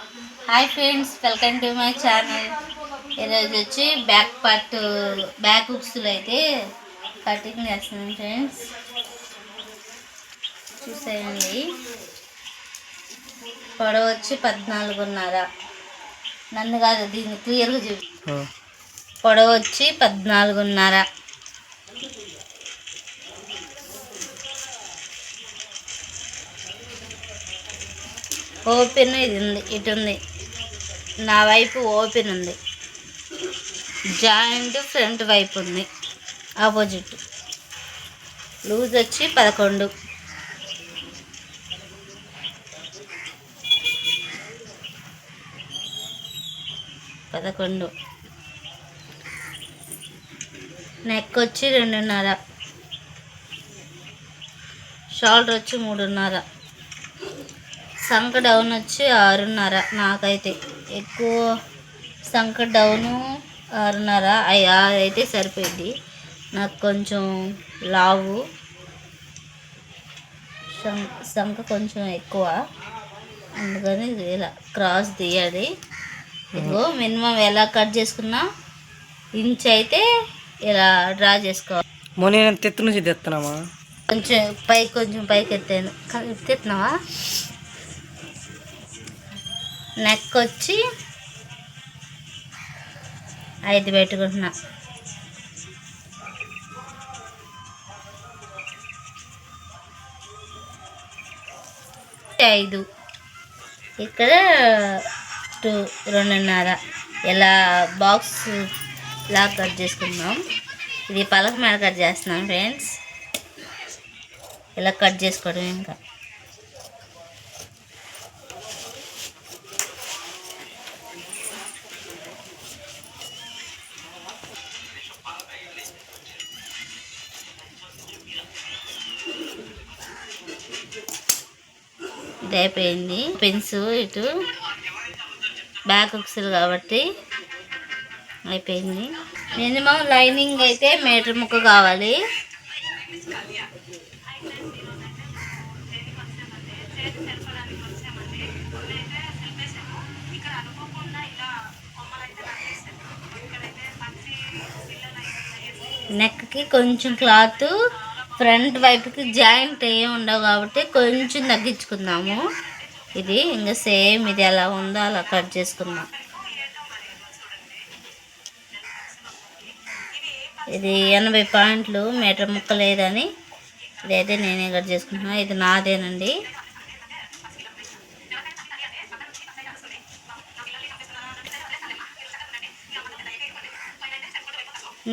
Hi friends welcome to my channel. ఈరోజు వచ్చి back part back హుక్స్లో అయితే కటింగ్ చేస్తున్నాను ఫ్రెండ్స్. చూసేయండి. పొడవు వచ్చి పద్నాలుగున్నర. నన్ను కాదు దీన్ని క్లియర్గా చూపి పొడవు వచ్చి పద్నాలుగున్నర. ఓపెన్ ఇది ఉంది ఇటు ఉంది. నా వైపు ఓపెన్ ఉంది. జాయింట్ ఫ్రంట్ వైపు ఉంది. ఆపోజిట్. లూజ్ వచ్చి పదకొండు. పదకొండు. నెక్ వచ్చి రెండున్నర. షోల్డర్ వచ్చి మూడున్నర. సంక డౌన్ వచ్చి ఆరున్నర నాకైతే. ఎక్కువ సంక డౌను ఆరున్నర అయితే సరిపోయింది. నాకు కొంచెం లావు. సం- సంక కొంచెం ఎక్కువ. అందుకని ఇలా క్రాస్ తీయాలి. ఇదిగో మినిమం ఎలా కట్ చేసుకున్నా ఇంచ్ అయితే ఇలా డ్రా చేసుకోవాలి మొన్న నేను తెత్తు నుంచి తెస్తున్నామా కొంచెం పైకి కొంచెం పైకి ఎత్తాను. ఎత్తున్నావా నెక్ వచ్చి ఐదు పెట్టుకుంటున్నా. ఐదు. ఇక్కడ టూ రెండున్నర. ఇలా బాక్స్ లా కట్ చేసుకుందాం. ఇది పలక మీద కట్ చేస్తున్నాం ఫ్రెండ్స్. ఇలా కట్ చేసుకోవడం ఇంకా. ఇది అయిపోయింది. పెన్స్ ఇటు బ్యాక్ హుక్స్లు కాబట్టి అయిపోయింది. మినిమం లైనింగ్ అయితే మీటర్ ముక్క కావాలి. నెక్కి కొంచెం క్లాత్ ఫ్రంట్ వైపుకి జాయింట్ ఏం ఉండవు కాబట్టి కొంచెం తగ్గించుకుందాము. ఇది ఇంకా సేమ్ ఇది ఎలా ఉందో అలా కట్ చేసుకుందాం. ఇది ఎనభై పాయింట్లు మీటర్ ముక్క లేదని ఇదైతే నేనే కట్ చేసుకుంటున్నా. ఇది నాదేనండి.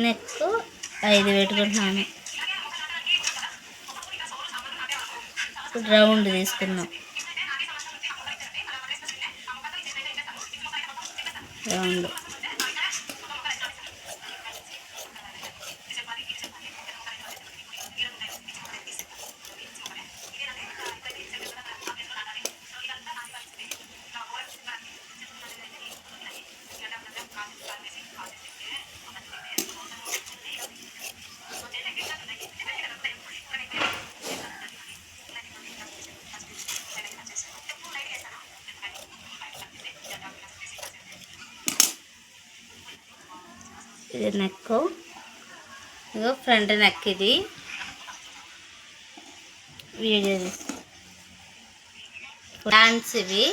నెక్ ఐదు పెట్టుకుంటున్నాను. ఇప్పుడు రౌండ్ తీసుకుందాం రౌండ్. ఇది నెక్ ఇదిగో ఫ్రంట్ నెక్ ఇది. వీడియో హ్యాండ్స్ ఇవి.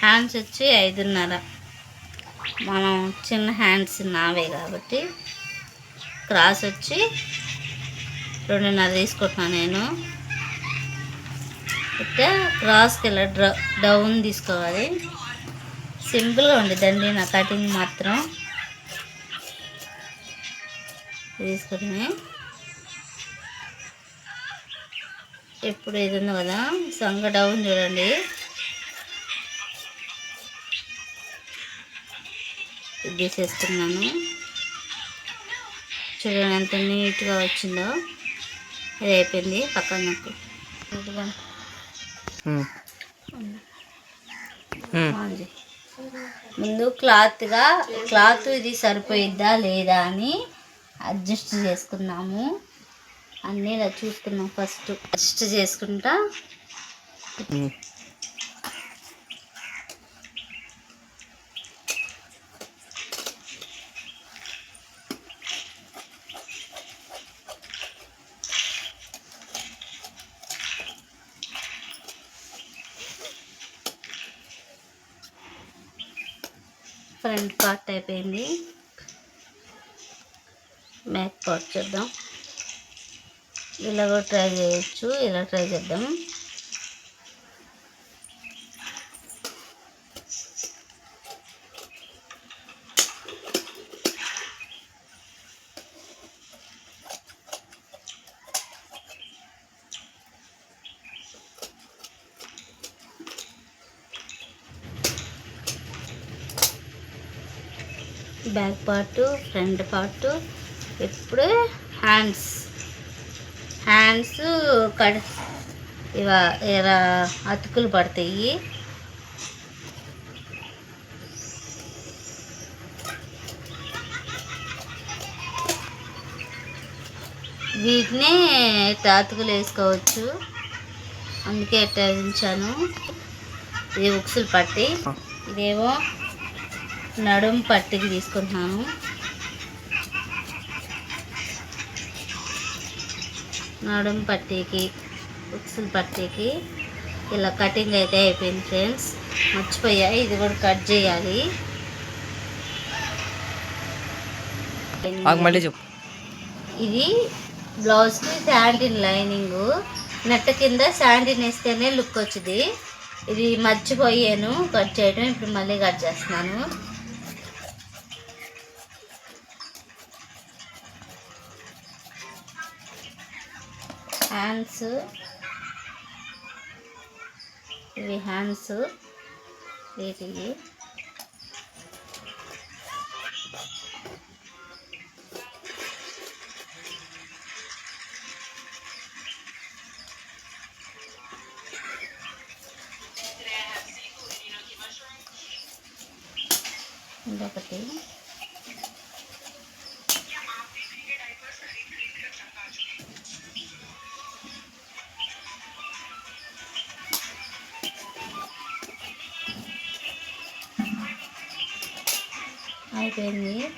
హ్యాండ్స్ వచ్చి ఐదున్నర. మనం చిన్న హ్యాండ్స్ నావే కాబట్టి క్రాస్ వచ్చి రెండున్నర తీసుకుంటున్నాను నేను. ఇట్లా క్రాస్కి ఇలా డౌన్ తీసుకోవాలి. సింపుల్గా ఉండేదండి నా కటింగ్ మాత్రం. తీసుకుని ఎప్పుడు ఇది ఉంది కదా సంగ డౌన్ చూడండి. ఇది తీసేస్తున్నాను. చూడండి ఎంత నీట్గా వచ్చిందో. ఇది అయిపోయింది పక్కన నాకు. ముందు క్లాత్గా క్లాత్ ఇది సరిపోయిద్దా లేదా అని అడ్జస్ట్ చేసుకున్నాము. అన్నీ ఇలా చూసుకున్నాం ఫస్ట్. అడ్జస్ట్ చేసుకుంటా. ఫ్రంట్ పార్ట్ అయిపోయింది. బ్యాక్ పార్ట్ చేద్దాం. ఇలా కూడా ట్రై చేయొచ్చు ఇలా ట్రై చేద్దాం. బ్యాక్ పార్ట్ ఫ్రంట్ పార్ట్ ఇప్పుడు హ్యాండ్స్. హ్యాండ్స్ కడ ఇవ ఇలా అతుకులు పడతాయి. వీటిని తాతుకులు అతుకులు వేసుకోవచ్చు. అందుకే ఇట్లా ఉంచాను. ఇది ఉక్సులు పట్టి ఇదేమో నడుం పట్టికి తీసుకుంటున్నాను నడుం పట్టీకి ఉక్సులు పట్టీకి ఇలా కటింగ్ అయితే అయిపోయింది ఫ్రెండ్స్. మర్చిపోయా ఇది కూడా కట్ చేయాలి. ఇది బ్లౌజ్కి శాండిన్ లైనింగ్. నెట్ట కింద శాండిన్ వేస్తేనే లుక్ వచ్చింది. ఇది మర్చిపోయాను కట్ చేయడం ఇప్పుడు మళ్ళీ కట్ చేస్తున్నాను. హ్యాండ్స్ ఇవి హ్యాండ్స్ వీటికి ఇదొకటి అయిపోయింది.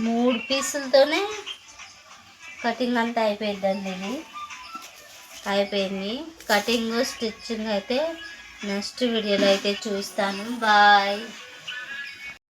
మూడు పీసులతోనే కటింగ్ అంతా అయిపోయిందండి ఇది. అయిపోయింది. కటింగ్ స్టిచ్చింగ్ అయితే నెక్స్ట్ వీడియోలో అయితే చూస్తాను. బాయ్.